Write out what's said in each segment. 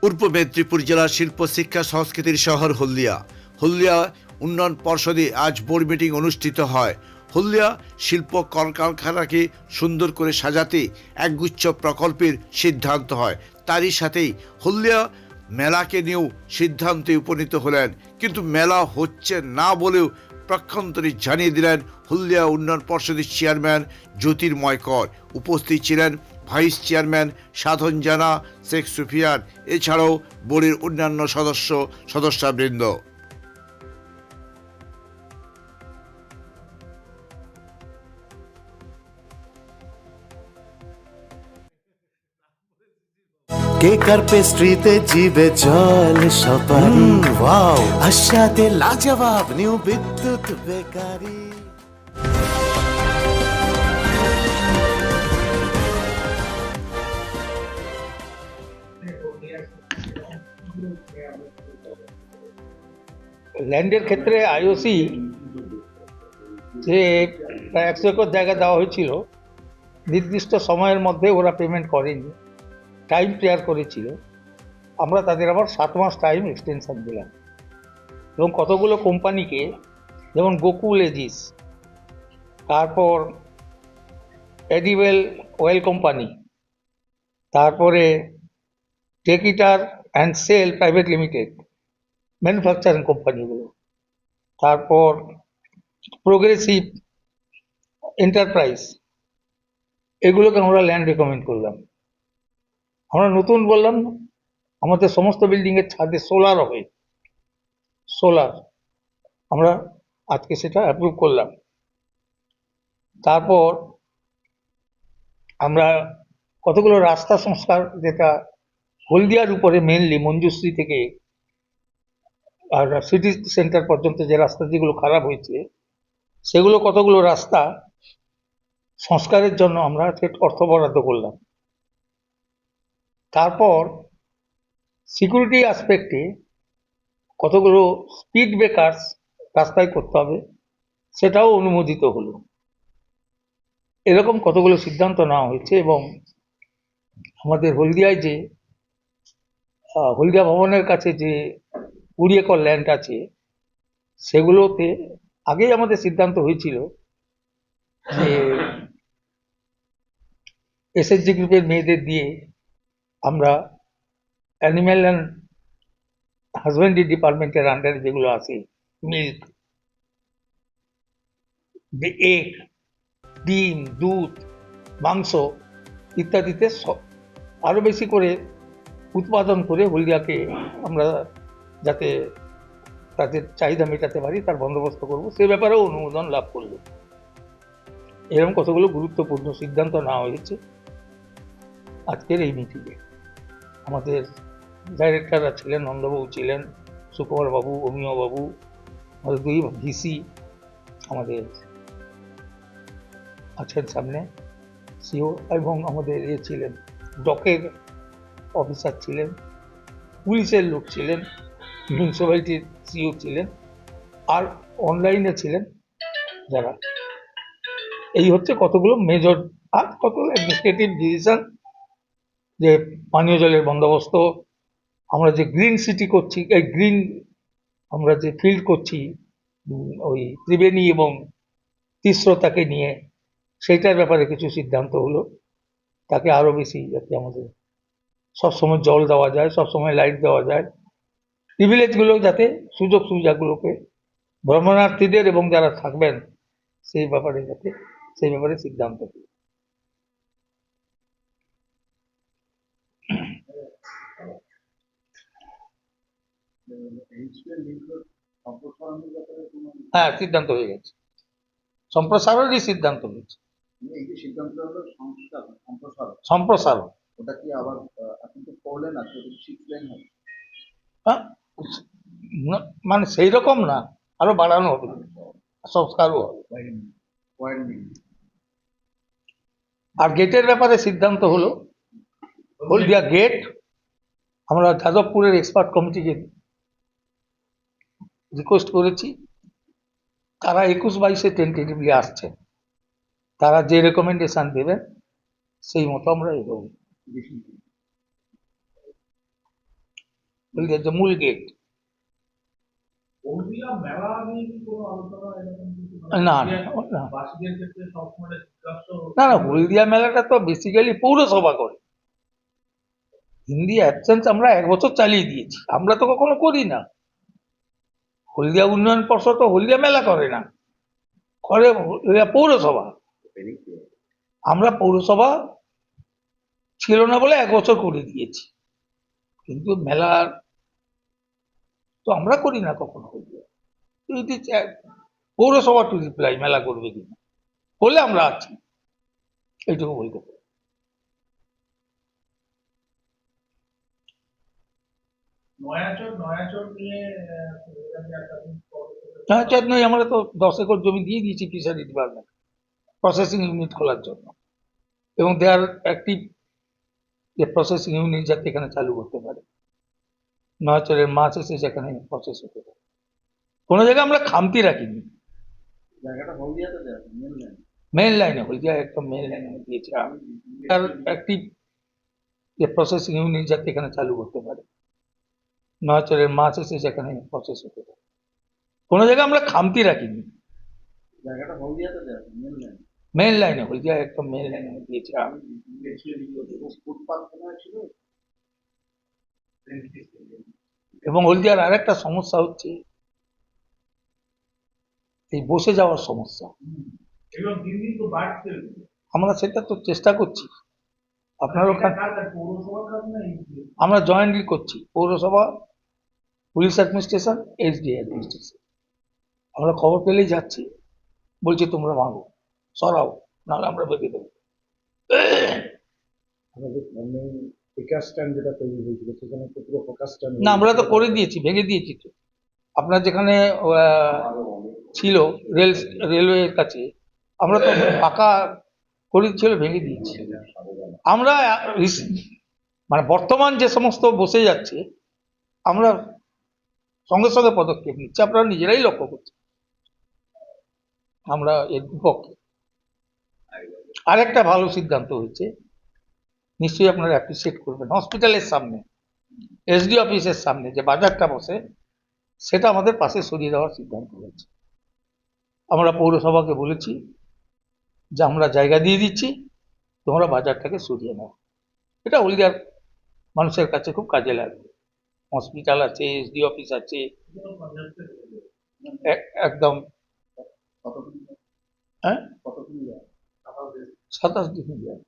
পূর্ব মেদিনীপুর জেলার শিল্প, শিক্ষা, সংস্কৃতির শহর হলদিয়া। হলদিয়া উন্নয়ন পর্ষদে আজ বোর্ড মিটিং অনুষ্ঠিত হয়। হলদিয়া শিল্প কলকারখানাকে সুন্দর করে সাজাতে একগুচ্ছ প্রকল্পের সিদ্ধান্ত হয়। তারই সাথেই হলদিয়া মেলাকে নিয়েও সিদ্ধান্তে উপনীত হলেন। কিন্তু মেলা হচ্ছে না বলেও প্রক্ষান্তরে জানিয়ে দিলেন হলদিয়া উন্নয়ন পর্ষদের চেয়ারম্যান জ্যোতির্ময় কর। উপস্থিত ছিলেন ভাইস চেয়ারম্যান সাধন জানা শেখ সুফিয়ান এছাড়াও বোর্ডের অন্যান্য সদস্য সদস্যবৃন্দ। পেস্ট্রিতে জিবে জল সপারি? ওয়াও। আশাতে লাজবাব নিউ বিদ্যুৎ বেকারি। ল্যান্ডের ক্ষেত্রে আইওসি যে প্রায় একশো একর জায়গা দেওয়া হয়েছিল, নির্দিষ্ট সময়ের মধ্যে ওরা পেমেন্ট করেনি টাইম ক্লিয়ার করেছিল। আমরা তাদের আবার সাত মাস টাইম এক্সটেনশন দিলাম। এবং কতগুলো কোম্পানিকে যেমন গোকুল এজিস তারপর এডিওয়েল অয়েল কোম্পানি তারপরে টেকিটার and cell private limited manufacturing কোম্পানিগুলো তারপর প্রোগ্রেসিভ এন্টারপ্রাইজ এগুলোকে আমরা ল্যান্ড রেকমেন্ড করলাম। আমরা নতুন বললাম, আমাদের সমস্ত বিল্ডিংয়ের ছাদে সোলার হবে। সোলার আমরা আজকে সেটা অ্যাপ্রুভ করলাম। তারপর আমরা কতগুলো রাস্তা সংস্কার যেটা হলদিয়ার উপরে মেনলি মঞ্জুশ্রী থেকে আর সিটি সেন্টার পর্যন্ত যে রাস্তা যেগুলো খারাপ হয়েছে, সেগুলো কতগুলো রাস্তা সংস্কারের জন্য আমরা অর্থ বরাদ্দ করলাম। তারপর সিকিউরিটি অ্যাসপেক্টে কতগুলো স্পিড ব্রেকার্স রাস্তায় করতে হবে, সেটাও অনুমোদিত হলো। এরকম কতগুলো সিদ্ধান্ত নেওয়া হয়েছে এবং আমাদের হলদিয়ায় যে হলদিয়া ভবনের কাছে যে কুড়ি একর ল্যান্ড আছে, সেগুলোতে আগেই আমাদের সিদ্ধান্ত হয়েছিল যে এসএসজি গ্রুপের মেয়েদের দিয়ে আমরা অ্যানিম্যাল অ্যান্ড হাজবেন্ডারি ডিপার্টমেন্টের আন্ডারে যেগুলো আছে মিল্ক এগ ডিম, দুধ, মাংস ইত্যাদিতে স- আরও বেশি করে উৎপাদন করে হলদিয়াকে আমরা যাতে তাদের চাহিদা মেটাতে পারি, তার বন্দোবস্ত করব। সে ব্যাপারেও অনুমোদন লাভ করল এরকম কতগুলো গুরুত্বপূর্ণ সিদ্ধান্ত নেওয়া হয়েছে আজকের এই মিটিংয়ে। আমাদের ডাইরেক্টররা ছিলেন, নন্দবাবু ছিলেন সুকুমার বাবু অমিয় আমাদের দুই ভিসি আমাদের আছেন সামনে, সিও এবং আমাদের এ ছিলেন। ডকের অফিসার ছিলেন, পুলিশের লোক ছিলেন মিউনিসিপ্যালিটির সিও ছিলেন, আর অনলাইনে ছিলেন যারা। এই হচ্ছে কতগুলো মেজর আর কতগুলো অ্যাডমিনিস্ট্রেটিভ ডিসিশন যে পানীয় জলের বন্দোবস্ত, আমরা যে গ্রিন সিটি করছি, এই গ্রিন আমরা যে ফিল্ড করছি, ওই ত্রিবেণী এবং তিস্রতাকে নিয়ে, সেইটার ব্যাপারে কিছু সিদ্ধান্ত হলো। তাকে আরও বেশি যাতে আমাদের সবসময় জল দেওয়া যায় সবসময় লাইট দেওয়া যায়। প্রিভিলেজগুলো যাতে সুযোগ সুবিধাগুলোকে ভ্রমণার্থীদের এবং যারা থাকবেন সেই ব্যাপারে যাতে সেই ব্যাপারে সিদ্ধান্ত হয়। হ্যাঁ সিদ্ধান্ত হয়ে গেছে। সম্প্রসারণই সিদ্ধান্ত হয়েছে। সংস্কার সম্প্রসারণ। সম্প্রসারণ। ওটা কি আবার আপনি তো করলেন আর যদি সিক্স লেন হবে? হ্যাঁ মানে সেই রকম না আরও বাড়ানো হবে সংস্কারও হবে। আর গেটের ব্যাপারে সিদ্ধান্ত হলো হলদিয়া গেট আমরা যাদবপুরের এক্সপার্ট কমিটিকে রিকোয়েস্ট করেছি তারা একুশ বাইশে টেন্টেটিভলি আসছে। তারা যে রেকমেন্ডেশন দেবেন সেই মতো আমরা এগোবো। মূল গেট মেলা না, না, হলদিয়া মেলাটা তো বেসিক্যালি পৌরসভা করে। হিন্দি অ্যাবসেন্স আমরা এক বছর চালিয়ে দিয়েছি। আমরা তো কখনো করি না। হলদিয়া উন্নয়ন পর্ষদ তো হলদিয়া মেলা করে না। করে পৌরসভা। আমরা পৌরসভা ছিল না বলে এক বছর করে দিয়েছি। কিন্তু মেলার তো আমরা করি না কখনো ইজ পৌরসভা টু রিপ্লাই মেলা করবে কিনা হলে আমরা আছি। এইটুকু বলতে পারি। নয়াচর নয় আমরা তো দশ একর জমি দিয়ে দিয়েছি ফিশারি ডিপার্টমেন্ট প্রসেসিং ইউনিট খোলার জন্য। এবং দেয়ার একটি যে প্রসেসিং ইউনিট যাতে এখানে চালু করতে পারে। নয়াচরের মাছ এসে সেখানে প্রসেস হতে পারে। কোনো জায়গায় আমরা খামতি রাখিনি। মেন লাইনে হলদিয়া একদম মেন লাইনে দিয়েছি। তার একটি যে প্রসেসিং ইউনিট যাতে এখানে চালু করতে পারে। নয়াচরের মাছ এসে সেখানে প্রসেস হতে পারে। কোনো জায়গায় আমরা খামতি রাখিনি। মেন লাইনে হলদিয়া একদম মেন লাইনে দিয়েছি। এবং হলদিয়ার আরেকটা সমস্যা হচ্ছে এই বসে যাওয়ার সমস্যা। আমরা সেটা তো চেষ্টা করছি। আপনার ওখানে আমরা জয়েন্টলি করছি পৌরসভা পুলিশ অ্যাডমিনিস্ট্রেশন এইচডি অ্যাডমিনিস্ট্রেশন আমরা খবর পেলেই যাচ্ছি বলছি তোমরা ভাঙো সরাও নাহলে আমরা বেঁধে দেবো। যেটা তৈরি হয়েছিল সেখানে তো না, আমরা তো করে দিয়েছি, ভেঙে দিয়েছি তো। আপনার যেখানে ছিল রেল, রেলওয়ের কাছে, আমরা তো পাকা করে ছিল, ভেঙে দিয়েছি। আমরা মানে বর্তমান যে সমস্ত বসে যাচ্ছে, আমরা সঙ্গে সঙ্গে পদক্ষেপ নিচ্ছি, আপনারা নিজেরাই লক্ষ্য করছি আমরা এর বিপক্ষে। আরেকটা ভালো সিদ্ধান্ত হয়েছে নিশ্চয়ই আপনারা অ্যাপ্রিসিয়েট করবেন। হসপিটালের সামনে এসডি অফিসের সামনে যে বাজারটা বসে সেটা আমাদের পাশে সরিয়ে দেওয়ার সিদ্ধান্ত হয়েছে। আমরা পৌরসভাকে বলেছি যে আমরা জায়গা দিয়ে দিচ্ছি তোমরা বাজারটাকে সরিয়ে নাও। এটা হলদিয়ার মানুষের কাছে খুব কাজে লাগবে। হসপিটাল আছে এসডি অফিস আছে একদম। হ্যাঁ? সাতাশ ডিগ্রি যায়।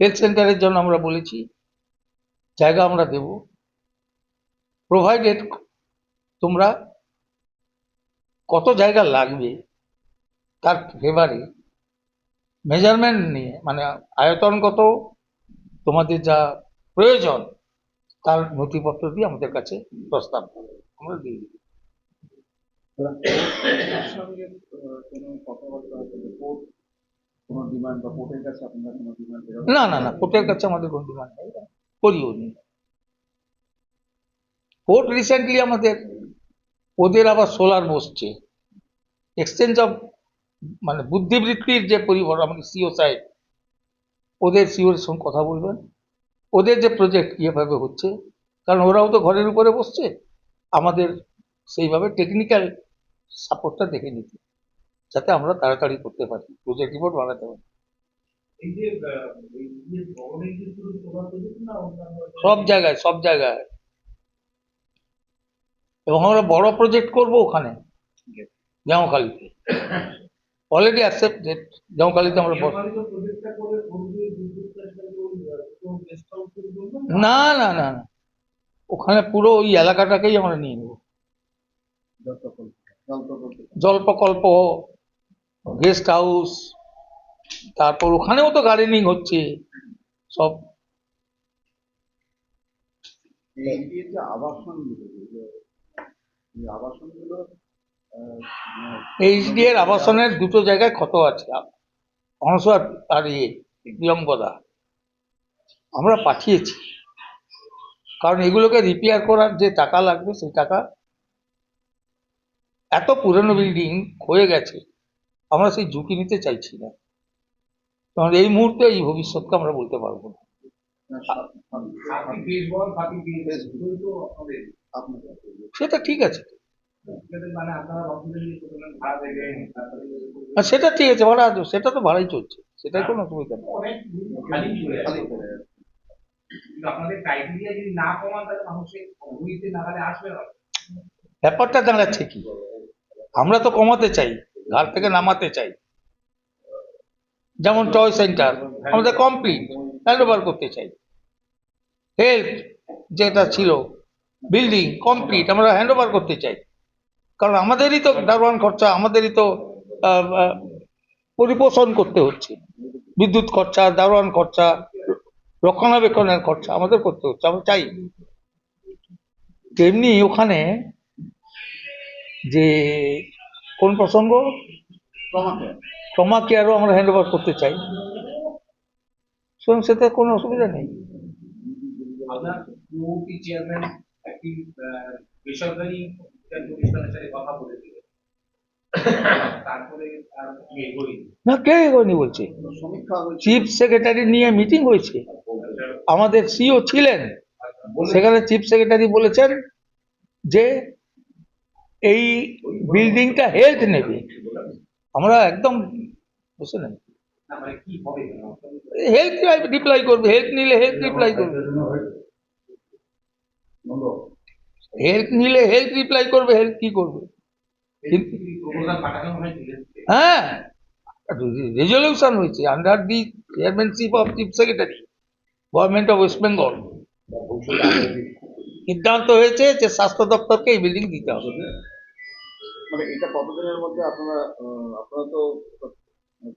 হেলথ সেন্টারের জন্য আমরা বলেছি, জায়গা আমরা দেব প্রোভাইডেড তোমরা কত জায়গা লাগবে তার ফেভারে মেজারমেন্ট নিয়ে মানে আয়তন কত, তোমাদের যা প্রয়োজন তার নথিপত্র দিয়ে আমাদের কাছে প্রস্তাব। আমরা দিয়ে দিই না না না কোর্টের কাছে আমাদের কোনো ডিমান্ড নেই। করিও নি। কোর্ট রিসেন্টলি আমাদের, ওদের আবার সোলার বসছে। এক্সচেঞ্জ অফ মানে বুদ্ধিবৃত্তির যে পরিবর্তন আমাদের সিও সাইড ওদের সিওর সঙ্গে কথা বলবেন। ওদের যে প্রজেক্ট কীভাবে হচ্ছে, কারণ ওরাও তো ঘরের উপরে বসছে। আমাদের সেইভাবে টেকনিক্যাল সাপোর্টটা দেখে নিতে যাতে আমরা তাড়াতাড়ি করতে পারি প্রজেক্ট রিপোর্ট বানাতে পারি। সব জায়গায় সব জায়গায়। এবং আমরা বড় প্রজেক্ট করব ওখানে জামাখালিতে। অলরেডি অ্যাকসেপ্টেড জামাখালিতে আমরা না না না না। ওখানে পুরো ওই এলাকাটাকেই আমরা নিয়ে নেব। জল প্রকল্প গেস্ট হাউস তারপর ওখানেও তো গার্ডেনিং হচ্ছে সব। এইচডি এর আবাসনের দুটো জায়গায় ক্ষত আছে অংশ আর- ইয়ে বিয়ঙ্গদা আমরা পাঠিয়েছি। কারণ এগুলোকে রিপেয়ার করার যে টাকা লাগবে সেই টাকা এত পুরনো বিল্ডিং হয়ে গেছে, আমরা সেই ঝুঁকি নিতে চাইছি না। কারণ এই মুহূর্তে এই ভবিষ্যৎকে আমরা বলতে পারব না। সেটা ঠিক আছে। মানে সেটা ঠিক আছে ভাড়া সেটা তো ভাড়াই চলছে সেটাই কোনো অসুবিধা নেই। ব্যাপারটা দাঁড়াচ্ছে কি? আমরা তো কমাতে চাই, ঘাট থেকে নামাতে চাই। যেমন টয় সেন্টার আমাদের কমপ্লিট হ্যান্ড ওভার করতে চাই। হেলথ যেটা ছিল বিল্ডিং কমপ্লিট আমরা হ্যান্ড ওভার করতে চাই। কারণ আমাদেরই তো দারোয়ান খরচা, আমাদেরই তো পরিপোষণ করতে হচ্ছে। বিদ্যুৎ খরচা, দারোয়ান খরচা, রক্ষণাবেক্ষণের খরচা আমাদের করতে হচ্ছে, আমরা চাই। তেমনি ওখানে যে কোন প্রসঙ্গ? ট্রমা কেয়ারও আমরা হ্যান্ড ওভার করতে চাই। সুতরাং সেটা কোনো অসুবিধা নেই। বেসরকারি কথা আর না কে এগোয়নি বলছে? চিফ সেক্রেটারি নিয়ে মিটিং হয়েছে। আমাদের সিও ছিলেন। সেখানে চিফ সেক্রেটারি বলেছেন যে এই বিল্ডিংটা হেলথ নেবে। আমরা একদম বুঝতে নেন না মানে কি হবে হেলথ রিপ্লাই করবে। হেলথ নিলে হেলথ রিপ্লাই করবে। হেলথ নিলে হেলথ রিপ্লাই করবে হেলথ কি করবে? কিন্তু প্রপোজাল পাঠানো হয়েছিল হ্যাঁ। রেজলিউশন হয়েছে under the chairmanship of chief secretary government of West Bengal সিদ্ধান্ত হয়েছে যে স্বাস্থ্য দপ্তরকে এই বিল্ডিং দিতে হবে। মানে এটা কতদিনের মধ্যে আপনারা আহ, আপনারা তো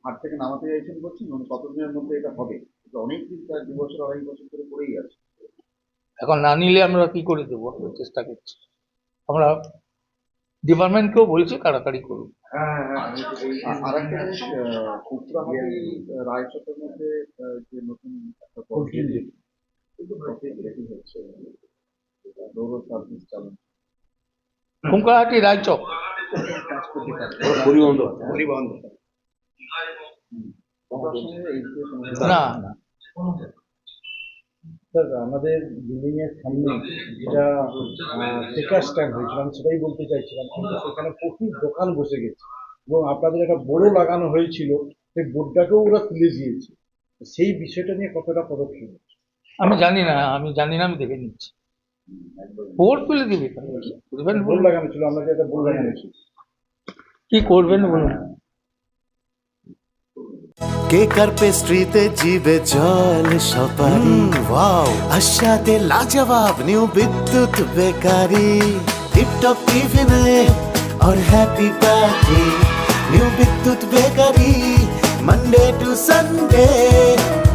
ঘাট থেকে নামাতে চাইছেন বলছেন মানে কতদিনের মধ্যে এটা হবে? এটা অনেক দিন প্রায় দু বছর আড়াই বছর ধরে পড়েই আছে। এখন না নিলে আমরা কি করে দেবো? চেষ্টা করছি। আমরা ডিপার্টমেন্টকেও বলছি তাড়াতাড়ি করুন। হ্যাঁ হ্যাঁ আর একটা জিনিস সূত্রাহাটি রায়চকের মধ্যে যে নতুন একটা কিন্তু হচ্ছে। রায়চক না। আমাদের বিল্ডিং এর সামনে যেটা টেকার স্ট্যান্ড হয়েছিল আমি সেটাই বলতে চাইছিলাম কিন্তু সেখানে প্রচুর দোকান বসে গেছে এবং আপনাদের একটা বোর্ড লাগানো হয়েছিল সেই বোর্ডটাকেও ওরা তুলে দিয়েছে। সেই বিষয়টা নিয়ে কতটা পদক্ষেপ আমি জানি না আমি জানি না আমি দেখে নিচ্ছি। বোর্ড তুলে দিবি কেন? কি করবেন বোর্ড বলুন লাগানো ছিল আমরা যে একটা বোর্ড লাগানো ছিল কি করবেন বলুন কেকার পেস্ট্রিতে জিবে জল সপারি ওয়াও আশাতে লাজবাব নিউ বিদ্যুৎ বেকারি টিপটপ টিফিনে और happy party new Bidyut bakery Monday to Sunday